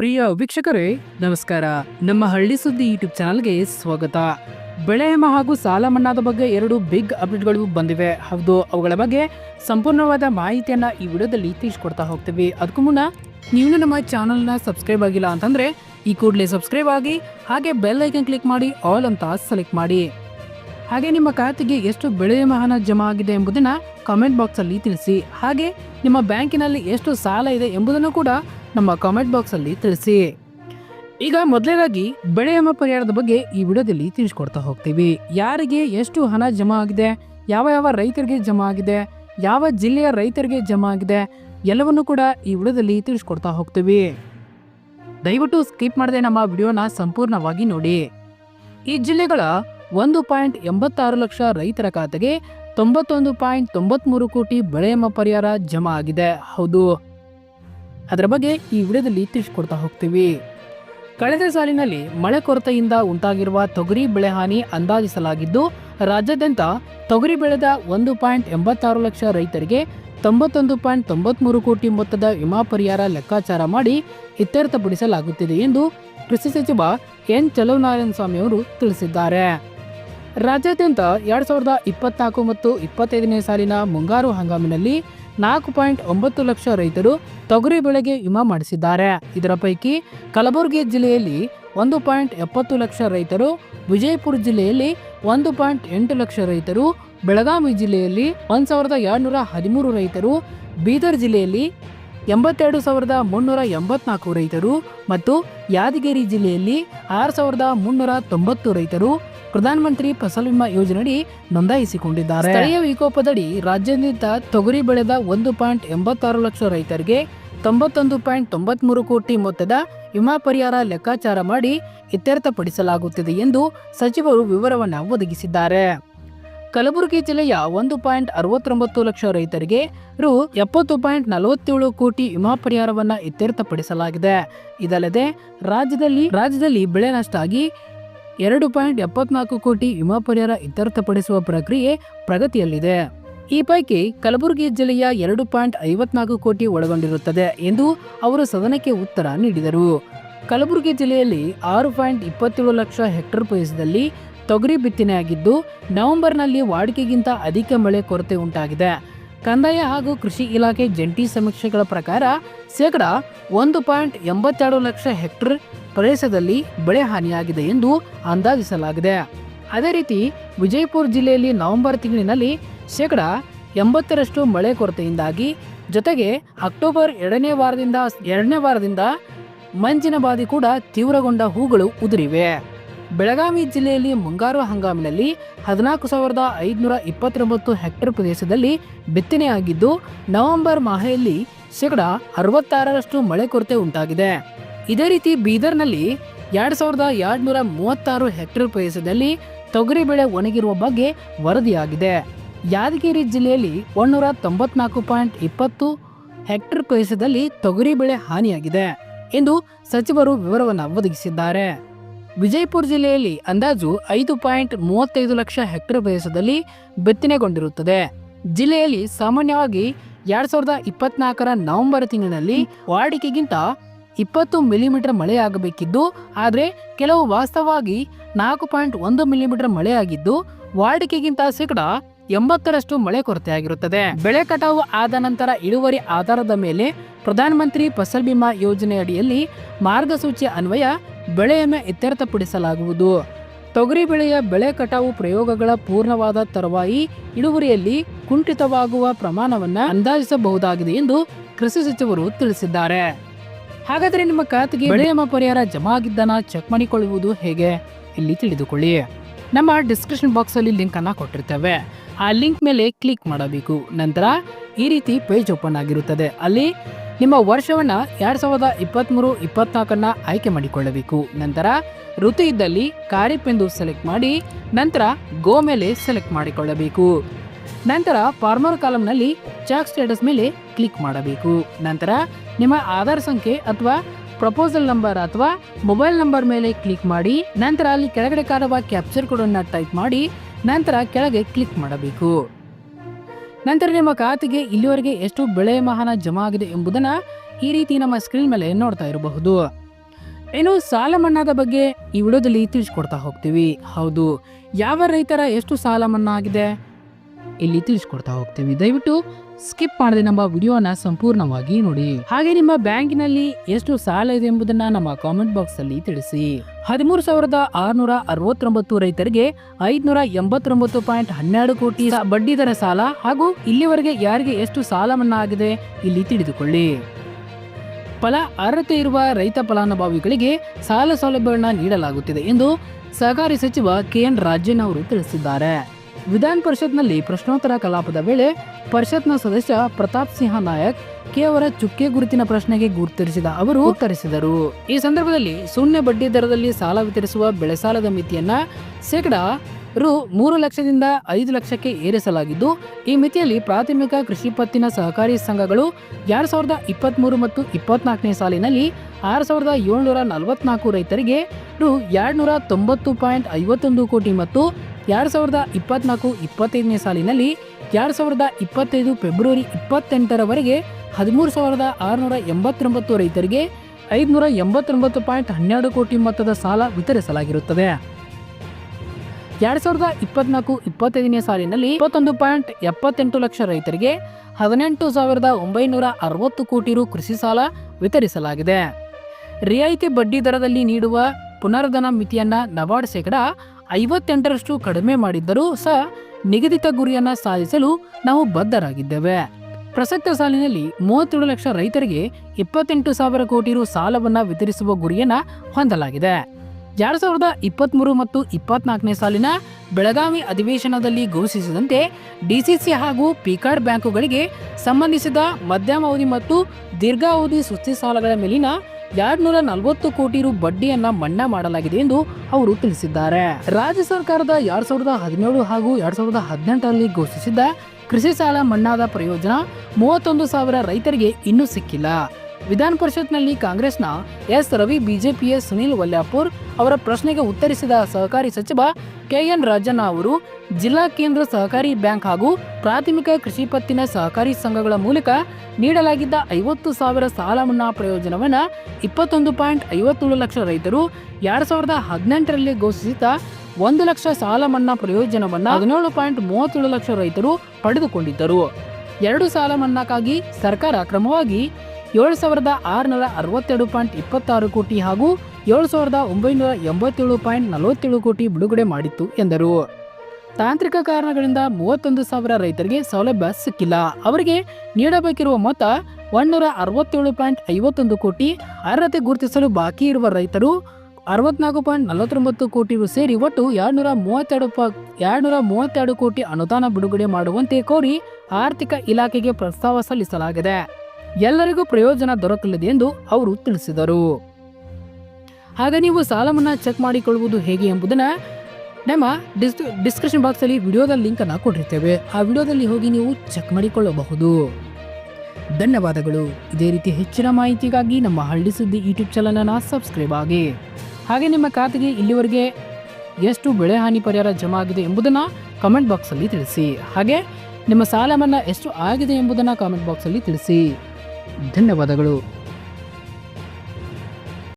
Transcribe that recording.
ಪ್ರಿಯ ವೀಕ್ಷಕರೇ, ನಮಸ್ಕಾರ. ನಮ್ಮ ಹಳ್ಳಿ ಸುದ್ದಿ ಯೂಟ್ಯೂಬ್ ಚಾನಲ್ಗೆ ಸ್ವಾಗತ. ಬೆಳೆ ಹಾಗೂ ಸಾಲ ಮನ್ನಾದ ಬಗ್ಗೆ ಎರಡು ಬಿಗ್ ಅಪ್ಡೇಟ್ಗಳು ಬಂದಿವೆ. ಹೌದು, ಅವುಗಳ ಬಗ್ಗೆ ಸಂಪೂರ್ಣವಾದ ಮಾಹಿತಿಯನ್ನ ಈ ವಿಡಿಯೋದಲ್ಲಿ ತಿಳಿಸ್ಕೊಡ್ತಾ ಹೋಗ್ತೀವಿ. ಅದಕ್ಕೂ ಮುನ್ನ ನೀವು ನಮ್ಮ ಚಾನಲ್ನ ಸಬ್ಸ್ಕ್ರೈಬ್ ಆಗಿಲ್ಲ ಅಂತಂದ್ರೆ ಈ ಕೂಡಲೇ ಸಬ್ಸ್ಕ್ರೈಬ್ ಆಗಿ, ಹಾಗೆ ಬೆಲ್ ಐಕನ್ ಕ್ಲಿಕ್ ಮಾಡಿ, ಆಲ್ ಅಂತ ಸೆಲೆಕ್ಟ್ ಮಾಡಿ. ಹಾಗೆ ನಿಮ್ಮ ಖಾತೆಗೆ ಎಷ್ಟು ಬೆಳೆ ಮಹಾನ ಜಮಾ ಆಗಿದೆ ಎಂಬುದನ್ನ ಕಾಮೆಂಟ್ ಬಾಕ್ಸ್ ಅಲ್ಲಿ ತಿಳಿಸಿ. ಹಾಗೆ ನಿಮ್ಮ ಬ್ಯಾಂಕಿನಲ್ಲಿ ಎಷ್ಟು ಸಾಲ ಇದೆ ಎಂಬುದನ್ನು ಕೂಡ ನಮ್ಮ ಕಾಮೆಂಟ್ ಬಾಕ್ಸ್ ಅಲ್ಲಿ ತಿಳಿಸಿ. ಈಗ ಮೊದಲನೇದಾಗಿ ಬೆಳೆ ವಿಮಾ ಪರಿಹಾರದ ಬಗ್ಗೆ ಈ ವಿಡಿಯೋದಲ್ಲಿ ತಿಳಿಸ್ಕೊಡ್ತಾ ಹೋಗ್ತೀವಿ. ಯಾರಿಗೆ ಎಷ್ಟು ಹಣ ಜಮಾ ಆಗಿದೆ, ಯಾವ ಯಾವ ರೈತರಿಗೆ ಜಮಾ ಆಗಿದೆ, ಯಾವ ಜಿಲ್ಲೆಯ ರೈತರಿಗೆ ಜಮಾ ಆಗಿದೆ, ಎಲ್ಲವನ್ನು ಕೂಡ ಈ ವಿಡಿಯೋದಲ್ಲಿ ತಿಳಿಸ್ಕೊಡ್ತಾ ಹೋಗ್ತೀವಿ. ದಯವಿಟ್ಟು ಸ್ಕಿಪ್ ಮಾಡದೆ ನಮ್ಮ ವಿಡಿಯೋನ ಸಂಪೂರ್ಣವಾಗಿ ನೋಡಿ. ಈ ಜಿಲ್ಲೆಗಳ ಒಂದು ಪಾಯಿಂಟ್ ಎಂಬತ್ತಾರು ಲಕ್ಷ ರೈತರ ಖಾತೆಗೆ ತೊಂಬತ್ತೊಂದು ಪಾಯಿಂಟ್ ತೊಂಬತ್ಮೂರು ಕೋಟಿ ಬೆಳೆ ಪರಿಹಾರ ಜಮಾ ಆಗಿದೆ. ಹೌದು. ಅದರ ಬಗ್ಗೆ ಈ ವಿಡಿಯೋದಲ್ಲಿ ತಿಳಿಸ್ಕೊಡ್ತಾ ಹೋಗ್ತೀವಿ. ಕಳೆದ ಸಾಲಿನಲ್ಲಿ ಮಳೆ ಕೊರತೆಯಿಂದ ಉಂಟಾಗಿರುವ ತೊಗರಿ ಬೆಳೆ ಹಾನಿ ಅಂದಾಜಿಸಲಾಗಿದ್ದು, ರಾಜ್ಯಾದ್ಯಂತ ತೊಗರಿ ಬೆಳೆದ ಒಂದು ಪಾಯಿಂಟ್ ಎಂಬತ್ತಾರು ಲಕ್ಷ ರೈತರಿಗೆ ತೊಂಬತ್ತೊಂದು ಪಾಯಿಂಟ್ ತೊಂಬತ್ಮೂರು ಕೋಟಿ ಮೊತ್ತದ ವಿಮಾ ಪರಿಹಾರ ಲೆಕ್ಕಾಚಾರ ಮಾಡಿ ಇತ್ಯರ್ಥಪಡಿಸಲಾಗುತ್ತಿದೆ ಎಂದು ಕೃಷಿ ಸಚಿವ ಎನ್ ಚಲುವನಾರಾಯಣ ಸ್ವಾಮಿ ಅವರು ತಿಳಿಸಿದ್ದಾರೆ. ರಾಜ್ಯಾದ್ಯಂತ ಎರಡ್ ಸಾವಿರದ ಇಪ್ಪತ್ನಾಲ್ಕು ಮತ್ತು ಇಪ್ಪತ್ತೈದನೇ ಸಾಲಿನ ಮುಂಗಾರು ಹಂಗಾಮಿನಲ್ಲಿ ನಾಲ್ಕು ಪಾಯಿಂಟ್ ಒಂಬತ್ತು ಲಕ್ಷ ರೈತರು ತೊಗರಿ ಬೆಳೆಗೆ ವಿಮಾ ಮಾಡಿಸಿದ್ದಾರೆ. ಇದರ ಪೈಕಿ ಕಲಬುರಗಿ ಜಿಲ್ಲೆಯಲ್ಲಿ ಒಂದು ಪಾಯಿಂಟ್ ಎಪ್ಪತ್ತು ಲಕ್ಷ ರೈತರು, ವಿಜಯಪುರ ಜಿಲ್ಲೆಯಲ್ಲಿ ಒಂದು ಪಾಯಿಂಟ್ ಎಂಟು ಲಕ್ಷ ರೈತರು, ಬೆಳಗಾವಿ ಜಿಲ್ಲೆಯಲ್ಲಿ ಒಂದು ಸಾವಿರದ ಎರಡುನೂರ ಹದಿಮೂರು ರೈತರು, ಬೀದರ್ ಜಿಲ್ಲೆಯಲ್ಲಿ ಎಂಬತ್ತೆರಡು ಸಾವಿರದ ಮುನ್ನೂರ ಎಂಬತ್ನಾಲ್ಕು ರೈತರು ಮತ್ತು ಯಾದಗಿರಿ ಜಿಲ್ಲೆಯಲ್ಲಿ ಆರು ಸಾವಿರದ ಮುನ್ನೂರ ತೊಂಬತ್ತು ರೈತರು ಪ್ರಧಾನಮಂತ್ರಿ ಫಸಲ್ ವಿಮಾ ಯೋಜನೆಯಡಿ ನೋಂದಾಯಿಸಿಕೊಂಡಿದ್ದಾರೆ. ಸ್ಥಳೀಯ ವಿಕೋಪದಡಿ ರಾಜ್ಯದಿಂದ ತೊಗರಿ ಬೆಳೆದ ಒಂದು ಪಾಯಿಂಟ್ ಎಂಬತ್ತಾರು ಲಕ್ಷ ರೈತರಿಗೆ ತೊಂಬತ್ತೊಂದು ಪಾಯಿಂಟ್ ತೊಂಬತ್ಮೂರು ಕೋಟಿ ಮೊತ್ತದ ವಿಮಾ ಪರಿಹಾರ ಲೆಕ್ಕಾಚಾರ ಮಾಡಿ ಇತ್ಯರ್ಥಪಡಿಸಲಾಗುತ್ತಿದೆ ಎಂದು ಸಚಿವರು ವಿವರವನ್ನು ಒದಗಿಸಿದ್ದಾರೆ. ಕಲಬುರಗಿ ಜಿಲ್ಲೆಯ ಒಂದು ಪಾಯಿಂಟ್ ಅರವತ್ತೊಂಬತ್ತು ಲಕ್ಷ ರೈತರಿಗೆ ರು ಎಪ್ಪತ್ತು ಪಾಯಿಂಟ್ ನಲವತ್ತೇಳು ಕೋಟಿ ವಿಮಾ ಪರಿಹಾರವನ್ನು ಇತ್ಯರ್ಥಪಡಿಸಲಾಗಿದೆ. ಇದಲ್ಲದೆ ರಾಜ್ಯದಲ್ಲಿ ರಾಜ್ಯದಲ್ಲಿ ಬೆಳೆ ನಷ್ಟ ಆಗಿ ಎರಡು ಪಾಯಿಂಟ್ ಎಪ್ಪತ್ನಾಲ್ಕು ಕೋಟಿ ವಿಮಾ ಪರಿಹಾರ ಇತ್ಯರ್ಥಪಡಿಸುವ ಪ್ರಕ್ರಿಯೆ ಪ್ರಗತಿಯಲ್ಲಿದೆ. ಈ ಪೈಕಿ ಕಲಬುರಗಿ ಜಿಲ್ಲೆಯ ಎರಡು ಪಾಯಿಂಟ್ ಐವತ್ನಾಲ್ಕು ಕೋಟಿ ಒಳಗೊಂಡಿರುತ್ತದೆ ಎಂದು ಅವರು ಸದನಕ್ಕೆ ಉತ್ತರ ನೀಡಿದರು. ಕಲಬುರಗಿ ಜಿಲ್ಲೆಯಲ್ಲಿ ಆರು ಪಾಯಿಂಟ್ ಇಪ್ಪತ್ತೇಳು ಲಕ್ಷ ಹೆಕ್ಟರ್ ಪ್ರದೇಶದಲ್ಲಿ ತೊಗರಿ ಬಿತ್ತನೆಯಾಗಿದ್ದು, ನವೆಂಬರ್ನಲ್ಲಿ ವಾಡಿಕೆಗಿಂತ ಅಧಿಕ ಮಳೆ ಕೊರತೆ ಉಂಟಾಗಿದೆ. ಕಂದಾಯ ಹಾಗೂ ಕೃಷಿ ಇಲಾಖೆ ಜಂಟಿ ಸಮೀಕ್ಷೆಗಳ ಪ್ರಕಾರ ಶೇಕಡ ಒಂದು ಪಾಯಿಂಟ್ ಎಂಬತ್ತೆರಡು ಲಕ್ಷ ಹೆಕ್ಟರ್ ಪ್ರದೇಶದಲ್ಲಿ ಬೆಳೆ ಹಾನಿಯಾಗಿದೆ ಎಂದು ಅಂದಾಜಿಸಲಾಗಿದೆ. ಅದೇ ರೀತಿ ವಿಜಯಪುರ ಜಿಲ್ಲೆಯಲ್ಲಿ ನವೆಂಬರ್ ತಿಂಗಳಿನಲ್ಲಿ ಶೇಕಡ ಎಂಬತ್ತರಷ್ಟು ಮಳೆ ಕೊರತೆಯಿಂದಾಗಿ ಜೊತೆಗೆ ಅಕ್ಟೋಬರ್ ಎರಡನೇ ವಾರದಿಂದ ಎರಡನೇ ವಾರದಿಂದ ಮಂಜಿನ ಬಾಧೆ ಕೂಡ ತೀವ್ರಗೊಂಡ ಹೂಗಳು ಉದುರಿವೆ. ಬೆಳಗಾವಿ ಜಿಲ್ಲೆಯಲ್ಲಿ ಮುಂಗಾರು ಹಂಗಾಮಿನಲ್ಲಿ ಹದಿನಾಲ್ಕು ಸಾವಿರದ ಐದುನೂರ ಇಪ್ಪತ್ತೊಂಬತ್ತು ಹೆಕ್ಟೇರ್ ಪ್ರದೇಶದಲ್ಲಿ ಬಿತ್ತನೆಯಾಗಿದ್ದು, ನವೆಂಬರ್ ಮಾಹೆಯಲ್ಲಿ ಶೇಕಡ ಅರವತ್ತಾರರಷ್ಟು ಮಳೆ ಕೊರತೆ ಉಂಟಾಗಿದೆ. ಇದೇ ರೀತಿ ಬೀದರ್ನಲ್ಲಿ ಎರಡು ಸಾವಿರದ ಎರಡುನೂರ ಮೂವತ್ತಾರು ಹೆಕ್ಟೇರ್ ಪ್ರದೇಶದಲ್ಲಿ ತೊಗರಿ ಬೆಳೆ ಒಣಗಿರುವ ಬಗ್ಗೆ ವರದಿಯಾಗಿದೆ. ಯಾದಗಿರಿ ಜಿಲ್ಲೆಯಲ್ಲಿ ಒಂದೂರ ತೊಂಬತ್ನಾಲ್ಕು ಪಾಯಿಂಟ್ ಇಪ್ಪತ್ತು ಹೆಕ್ಟೇರ್ ಪ್ರದೇಶದಲ್ಲಿ ತೊಗರಿ ಬೆಳೆ ಹಾನಿಯಾಗಿದೆ ಎಂದು ಸಚಿವರು ವಿವರವನ್ನು ಒದಗಿಸಿದ್ದಾರೆ. ವಿಜಯಪುರ ಜಿಲ್ಲೆಯಲ್ಲಿ ಅಂದಾಜು ಐದು ಪಾಯಿಂಟ್ ಮೂವತ್ತೈದು ಲಕ್ಷ ಹೆಕ್ಟೇರ್ ಪ್ರದೇಶದಲ್ಲಿ ಬೆತ್ತನೆಗೊಂಡಿರುತ್ತದೆ. ಜಿಲ್ಲೆಯಲ್ಲಿ ಸಾಮಾನ್ಯವಾಗಿ ಎರಡ್ ಸಾವಿರದ ಇಪ್ಪತ್ನಾಲ್ಕರ ನವೆಂಬರ್ ತಿಂಗಳಲ್ಲಿ ವಾಡಿಕೆಗಿಂತ ಇಪ್ಪತ್ತು ಮಿಲಿಮೀಟರ್ ಮಳೆಯಾಗಬೇಕಿದ್ದು ಆದರೆ ಕೆಲವು ವಾಸ್ತವವಾಗಿ ನಾಲ್ಕು ಪಾಯಿಂಟ್ ಒಂದು ಮಿಲಿಮೀಟರ್ ಮಳೆಯಾಗಿದ್ದು, ವಾಡಿಕೆಗಿಂತ ಶೇಕಡ ಎಂಬತ್ತರಷ್ಟು ಮಳೆ ಕೊರತೆಯಾಗಿರುತ್ತದೆ. ಬೆಳೆ ಕಟಾವು ಆದ ನಂತರ ಇಳುವರಿ ಆಧಾರದ ಮೇಲೆ ಪ್ರಧಾನಮಂತ್ರಿ ಫಸಲ್ ಬಿಮಾ ಯೋಜನೆಯಡಿಯಲ್ಲಿ ಮಾರ್ಗಸೂಚಿ ಅನ್ವಯ ಬೆಳೆಯನ್ನು ಇತ್ಯರ್ಥಪಡಿಸಲಾಗುವುದು. ತೊಗರಿ ಬೆಳೆಯ ಬೆಳೆ ಕಟಾವು ಪ್ರಯೋಗಗಳ ಪೂರ್ಣವಾದ ತರುವಾಯಿ ಇಳುವರಿಯಲ್ಲಿ ಕುಂಠಿತವಾಗುವ ಪ್ರಮಾಣವನ್ನು ಅಂದಾಜಿಸಬಹುದಾಗಿದೆ ಎಂದು ಕೃಷಿ ಸಚಿವರು ತಿಳಿಸಿದ್ದಾರೆ. ಹಾಗಾದರೆ ನಿಮ್ಮ ಖಾತೆಗೆ ಬೆಳೆ ವಿಮಾ ಪರಿಹಾರ ಜಮಾ ಆಗಿದ್ದನ್ನು ಚೆಕ್ ಮಾಡಿಕೊಳ್ಳುವುದು ಹೇಗೆ? ಇಲ್ಲಿ ತಿಳಿದುಕೊಳ್ಳಿ. ನಮ್ಮ ಡಿಸ್ಕ್ರಿಪ್ಷನ್ ಬಾಕ್ಸಲ್ಲಿ ಲಿಂಕನ್ನು ಲಿಂಕ್ ಅನ್ನ ಕೊಟ್ಟಿರ್ತೇವೆ. ಆ ಲಿಂಕ್ ಮೇಲೆ ಕ್ಲಿಕ್ ಮಾಡಬೇಕು. ನಂತರ ಈ ರೀತಿ ಪೇಜ್ ಓಪನ್ ಆಗಿರುತ್ತದೆ. ಅಲ್ಲಿ ನಿಮ್ಮ ವರ್ಷವನ್ನು ಎರಡು ಸಾವಿರದ ಇಪ್ಪತ್ತ್ಮೂರು ಇಪ್ಪತ್ನಾಲ್ಕನ್ನು ಆಯ್ಕೆ ಮಾಡಿಕೊಳ್ಳಬೇಕು. ನಂತರ ಋತು ಇದ್ದಲ್ಲಿ ಖಾರಿಫ್ ಸೆಲೆಕ್ಟ್ ಮಾಡಿ, ನಂತರ ಗೋ ಮೇಲೆ ಸೆಲೆಕ್ಟ್ ಮಾಡಿಕೊಳ್ಳಬೇಕು. ನಂತರ ಫಾರ್ಮರ್ ಕಾಲಮ್ನಲ್ಲಿ ಚಾಕ್ ಸ್ಟೇಟಸ್ ಮೇಲೆ ಕ್ಲಿಕ್ ಮಾಡಬೇಕು. ನಂತರ ನಿಮ್ಮ ಆಧಾರ್ ಸಂಖ್ಯೆ ಅಥವಾ ಪ್ರಪೋಸಲ್ ನಂಬರ್ ಅಥವಾ ಮೊಬೈಲ್ ನಂಬರ್ ಮೇಲೆ ಕ್ಲಿಕ್ ಮಾಡಿ, ನಂತರ ಅಲ್ಲಿ ಕೆಳಗಡೆ ಕಾಣುವ ಕ್ಯಾಪ್ಚರ್ ಕೋಡನ್ನು ಟೈಪ್ ಮಾಡಿ ನಂತರ ಕೆಳಗೆ ಕ್ಲಿಕ್ ಮಾಡಬೇಕು. ನಂತರ ನಿಮ್ಮ ಖಾತೆಗೆ ಇಲ್ಲಿವರೆಗೆ ಎಷ್ಟು ಬೆಳೆ ಮಹಾನ ಜಮಾ ಆಗಿದೆ ಎಂಬುದನ್ನ ಈ ರೀತಿ ನಮ್ಮ ಸ್ಕ್ರೀನ್ ಮೇಲೆ ನೋಡ್ತಾ ಇರಬಹುದು. ಇನ್ನು ಸಾಲ ಮನ್ನಾದ ಬಗ್ಗೆ ಈ ವಿಡಿಯೋದಲ್ಲಿ ತಿಳಿಸ್ಕೊಡ್ತಾ ಹೋಗ್ತೀವಿ. ಹೌದು, ಯಾವ ರೈತರ ಎಷ್ಟು ಸಾಲ ಮನ್ನಾ ಆಗಿದೆ? ಇಲ್ಲಿ ತಿಳಿಸ್ಕೊಡ್ತಾ ಹೋಗ್ತೀವಿ. ದಯವಿಟ್ಟು ಸ್ಕಿಪ್ ಮಾಡದೆ ನಮ್ಮ ವಿಡಿಯೋನ ಸಂಪೂರ್ಣವಾಗಿ ನೋಡಿ. ಹಾಗೆ ನಿಮ್ಮ ಬ್ಯಾಂಕಿನಲ್ಲಿ ಎಷ್ಟು ಸಾಲ ಇದೆ ಎಂಬುದನ್ನ ನಮ್ಮ ಕಾಮೆಂಟ್ ಬಾಕ್ಸ್ ಅಲ್ಲಿ ತಿಳಿಸಿ. ಹದಿಮೂರು ಸಾವಿರದ ಆರುನೂರ ಅರವತ್ತೊಂಬತ್ತು ರೈತರಿಗೆ ಐದುನೂರ ಎಂಬತ್ತೊಂಬತ್ತು ಪಾಯಿಂಟ್ ಹನ್ನೆರಡು ಕೋಟಿ ಬಡ್ಡಿ ದರ ಸಾಲ ಹಾಗೂ ಇಲ್ಲಿವರೆಗೆ ಯಾರಿಗೆ ಎಷ್ಟು ಸಾಲ ಮನ್ನಾ ಆಗಿದೆ ಇಲ್ಲಿ ತಿಳಿದುಕೊಳ್ಳಿ. ಫಲ ಅರ್ಹತೆ ಇರುವ ರೈತ ಫಲಾನುಭವಿಗಳಿಗೆ ಸಾಲ ಸೌಲಭ್ಯಗಳನ್ನ ನೀಡಲಾಗುತ್ತಿದೆ ಎಂದು ಸಹಕಾರಿ ಸಚಿವ ಕೆ ಎನ್ ರಾಜೇನ್ ಅವರು ತಿಳಿಸಿದ್ದಾರೆ. ವಿಧಾನ ಪರಿಷತ್ನಲ್ಲಿ ಪ್ರಶ್ನೋತ್ತರ ಕಲಾಪದ ವೇಳೆ ಪರಿಷತ್ನ ಸದಸ್ಯ ಪ್ರತಾಪ್ ಸಿಂಹ ನಾಯಕ್ ಅವರ ಚುಕ್ಕೆ ಗುರುತಿನ ಪ್ರಶ್ನೆಗೆ ಗುರುತಿಸಿದ ಅವರು ಉತ್ತರಿಸಿದರು. ಈ ಸಂದರ್ಭದಲ್ಲಿ ಶೂನ್ಯ ಬಡ್ಡಿ ದರದಲ್ಲಿ ಸಾಲ ವಿತರಿಸುವ ಬೆಳೆ ಸಾಲದ ಮಿತಿಯನ್ನ ಶೇಕಡ ರು ಮೂರು ಲಕ್ಷದಿಂದ ಐದು ಲಕ್ಷಕ್ಕೆ ಏರಿಸಲಾಗಿದ್ದು, ಈ ಮಿತಿಯಲ್ಲಿ ಪ್ರಾಥಮಿಕ ಕೃಷಿ ಪತ್ತಿನ ಸಹಕಾರಿ ಸಂಘಗಳು ಎರಡ್ ಸಾವಿರದ ಇಪ್ಪತ್ತ್ಮೂರು ಮತ್ತು ಇಪ್ಪತ್ನಾಲ್ಕನೇ ಸಾಲಿನಲ್ಲಿ ಆರು ಸಾವಿರದ ಏಳ್ನೂರ ನಲವತ್ನಾಲ್ಕು ರೈತರಿಗೆ ರು ಎರಡ್ನೂರ ತೊಂಬತ್ತು ಪಾಯಿಂಟ್ ಐವತ್ತೊಂದು ಕೋಟಿ ಮತ್ತು ಎರಡು ಸಾವಿರದ ಇಪ್ಪತ್ನಾಲ್ಕು ಇಪ್ಪತ್ತೈದನೇ ಸಾಲಿನಲ್ಲಿ ಎರಡು ಸಾವಿರದ ಇಪ್ಪತ್ತೈದು ಫೆಬ್ರವರಿ ಇಪ್ಪತ್ತೆಂಟರವರೆಗೆ ಹದಿಮೂರು ಸಾವಿರದ ಆರುನೂರ ಎಂಬತ್ತೊಂಬತ್ತು ರೈತರಿಗೆ ಐದುನೂರ ಎಂಬತ್ತೊಂಬತ್ತು ಪಾಯಿಂಟ್ ಹನ್ನೆರಡು ಕೋಟಿ ಮೊತ್ತದ ಸಾಲ ವಿತರಿಸಲಾಗಿರುತ್ತದೆ. ಎರಡು ಸಾವಿರದ ಇಪ್ಪತ್ನಾಲ್ಕು ಇಪ್ಪತ್ತೈದನೇ ಸಾಲಿನಲ್ಲಿ ಇಪ್ಪತ್ತೊಂದು ಪಾಯಿಂಟ್ ಎಪ್ಪತ್ತೆಂಟು ಲಕ್ಷ ರೈತರಿಗೆ ಹದಿನೆಂಟು ಸಾವಿರದ ಒಂಬೈನೂರ ಅರವತ್ತು ಕೋಟಿ ರು ಕೃಷಿ ಸಾಲ ವಿತರಿಸಲಾಗಿದೆ. ರಿಯಾಯಿತಿ ಬಡ್ಡಿ ದರದಲ್ಲಿ ನೀಡುವ ಪುನರ್ಧನ ಮಿತಿಯನ್ನ ನಬಾರ್ಡ್ ಶೇಕಡ ಐವತ್ತೆಂಟರಷ್ಟು ಕಡಿಮೆ ಮಾಡಿದ್ದರೂ ಸಹ ನಿಗದಿತ ಗುರಿಯನ್ನ ಸಾಧಿಸಲು ನಾವು ಬದ್ಧರಾಗಿದ್ದೇವೆ. ಪ್ರಸಕ್ತ ಸಾಲಿನಲ್ಲಿ ಮೂವತ್ತೇಳು ಲಕ್ಷ ರೈತರಿಗೆ ಇಪ್ಪತ್ತೆಂಟು ಸಾವಿರ ಕೋಟಿ ರು ಸಾಲವನ್ನ ವಿತರಿಸುವ ಗುರಿಯನ್ನ ಹೊಂದಲಾಗಿದೆ. ಎರಡ್ ಸಾವಿರದ ಇಪ್ಪತ್ತ್ಮೂರು ಮತ್ತು ಇಪ್ಪತ್ನಾಲ್ಕನೇ ಸಾಲಿನ ಬೆಳಗಾವಿ ಅಧಿವೇಶನದಲ್ಲಿ ಘೋಷಿಸಿದಂತೆ ಡಿಸಿಸಿ ಹಾಗೂ ಪಿಕಾರ್ಡ್ ಬ್ಯಾಂಕುಗಳಿಗೆ ಸಂಬಂಧಿಸಿದ ಮಧ್ಯಮಾವಧಿ ಮತ್ತು ದೀರ್ಘಾವಧಿ ಸುಸ್ತಿ ಸಾಲಗಳ ಮೇಲಿನ ಎರಡ್ನೂರ ನಲವತ್ತು ಕೋಟಿ ರು ಬಡ್ಡಿಯನ್ನ ಮನ್ನಾ ಮಾಡಲಾಗಿದೆ ಎಂದು ಅವರು ತಿಳಿಸಿದ್ದಾರೆ. ರಾಜ್ಯ ಸರ್ಕಾರದ ಎರಡ್ ಸಾವಿರದ ಹದಿನೇಳು ಹಾಗೂ ಎರಡ್ ಸಾವಿರದ ಹದಿನೆಂಟರಲ್ಲಿ ಘೋಷಿಸಿದ್ದ ಕೃಷಿ ಸಾಲ ಮನ್ನಾದ ಪ್ರಯೋಜನ ಮೂವತ್ತೊಂದು ಸಾವಿರ ರೈತರಿಗೆ ಇನ್ನೂ ಸಿಕ್ಕಿಲ್ಲ. ವಿಧಾನ ಪರಿಷತ್ನಲ್ಲಿ ಕಾಂಗ್ರೆಸ್ನ ಎಸ್. ರವಿ, ಬಿಜೆಪಿಯ ಸುನಿಲ್ ವಲ್ಯಾಪುರ್ ಅವರ ಪ್ರಶ್ನೆಗೆ ಉತ್ತರಿಸಿದ ಸಹಕಾರಿ ಸಚಿವ ಕೆಎನ್ ರಾಜಣ್ಣ ಅವರು, ಜಿಲ್ಲಾ ಕೇಂದ್ರ ಸಹಕಾರಿ ಬ್ಯಾಂಕ್ ಹಾಗೂ ಪ್ರಾಥಮಿಕ ಕೃಷಿ ಪತ್ತಿನ ಸಹಕಾರಿ ಸಂಘಗಳ ಮೂಲಕ ನೀಡಲಾಗಿದ್ದ ಐವತ್ತು ಸಾವಿರ ಸಾಲ ಮನ್ನಾ ಪ್ರಯೋಜನವನ್ನು ಇಪ್ಪತ್ತೊಂದು ಪಾಯಿಂಟ್ ಐವತ್ತೇಳು ಲಕ್ಷ ರೈತರು ಎರಡ್ ಸಾವಿರದ ಹದಿನೆಂಟರಲ್ಲಿ ಘೋಷಿಸಿದ್ದ ಒಂದು ಲಕ್ಷ ಸಾಲ ಮನ್ನಾ ಪ್ರಯೋಜನವನ್ನು ಹದಿನೇಳು ಪಾಯಿಂಟ್ ಮೂವತ್ತೇಳು ಲಕ್ಷ ರೈತರು ಪಡೆದುಕೊಂಡಿದ್ದರು. ಎರಡು ಸಾಲ ಮನ್ನಾಕ್ಕಾಗಿ ಸರ್ಕಾರ ಕ್ರಮವಾಗಿ ಏಳು ಸಾವಿರದ ಆರುನೂರ ಅರವತ್ತೆರಡು ಪಾಯಿಂಟ್ ಇಪ್ಪತ್ತಾರು ಕೋಟಿ ಹಾಗೂ ಏಳು ಸಾವಿರದ ಒಂಬೈನೂರ ಎಂಬತ್ತೇಳು ಪಾಯಿಂಟ್ ನಲವತ್ತೇಳು ಕೋಟಿ ಬಿಡುಗಡೆ ಮಾಡಿತ್ತು ಎಂದರು. ತಾಂತ್ರಿಕ ಕಾರಣಗಳಿಂದ ಮೂವತ್ತೊಂದು ಸಾವಿರ ರೈತರಿಗೆ ಸೌಲಭ್ಯ ಸಿಕ್ಕಿಲ್ಲ. ಅವರಿಗೆ ನೀಡಬೇಕಿರುವ ಮೊತ್ತ ಒಂದೂರ ಅರವತ್ತೇಳು ಪಾಯಿಂಟ್ ಐವತ್ತೊಂದು ಕೋಟಿ. ಅರ್ಹತೆ ಗುರುತಿಸಲು ಬಾಕಿ ಇರುವ ರೈತರು ಅರವತ್ನಾಲ್ಕು ಪಾಯಿಂಟ್ ನಲವತ್ತೊಂಬತ್ತು ಕೋಟಿ ಸೇರಿ ಒಟ್ಟು ಎರಡ್ನೂರ ಮೂವತ್ತೆರಡು ಪ ಎರಡ್ನೂರ ಮೂವತ್ತೆರಡು ಕೋಟಿ ಅನುದಾನ ಬಿಡುಗಡೆ ಮಾಡುವಂತೆ ಕೋರಿ ಆರ್ಥಿಕ ಇಲಾಖೆಗೆ ಪ್ರಸ್ತಾವ ಸಲ್ಲಿಸಲಾಗಿದೆ. ಎಲ್ಲರಿಗೂ ಪ್ರಯೋಜನ ದೊರಕಲಿದೆ ಎಂದು ಅವರು ತಿಳಿಸಿದರು. ಆಗ ನೀವು ಸಾಲವನ್ನು ಚೆಕ್ ಮಾಡಿಕೊಳ್ಳುವುದು ಹೇಗೆ ಎಂಬುದನ್ನು ನಮ್ಮ ಡಿಸ್, ಡಿಸ್ಕ್ರಿಪ್ಷನ್ ಬಾಕ್ಸಲ್ಲಿ ವಿಡಿಯೋದ ಲಿಂಕನ್ನು ಕೊಟ್ಟಿರ್ತೇವೆ. ಆ ವಿಡಿಯೋದಲ್ಲಿ ಹೋಗಿ ನೀವು ಚೆಕ್ ಮಾಡಿಕೊಳ್ಳಬಹುದು. ಧನ್ಯವಾದಗಳು. ಇದೇ ರೀತಿ ಹೆಚ್ಚಿನ ಮಾಹಿತಿಗಾಗಿ ನಮ್ಮ ಹಳ್ಳಿ ಸುದ್ದಿ ಯೂಟ್ಯೂಬ್ ಚಾನಲನ್ನು ಸಬ್ಸ್ಕ್ರೈಬ್ ಆಗಿ. ಹಾಗೆ ನಿಮ್ಮ ಖಾತೆಗೆ ಇಲ್ಲಿವರೆಗೆ ಎಷ್ಟು ಬೆಳೆ ಹಾನಿ ಪರಿಹಾರ ಜಮಾ ಆಗಿದೆ ಎಂಬುದನ್ನು ಕಮೆಂಟ್ ಬಾಕ್ಸಲ್ಲಿ ತಿಳಿಸಿ. ಹಾಗೆ ನಿಮ್ಮ ಸಾಲ ಮನ್ನಾ ಎಷ್ಟು ಆಗಿದೆ ಎಂಬುದನ್ನು ಕಾಮೆಂಟ್ ಬಾಕ್ಸಲ್ಲಿ ತಿಳಿಸಿ. ಧನ್ಯವಾದಗಳು.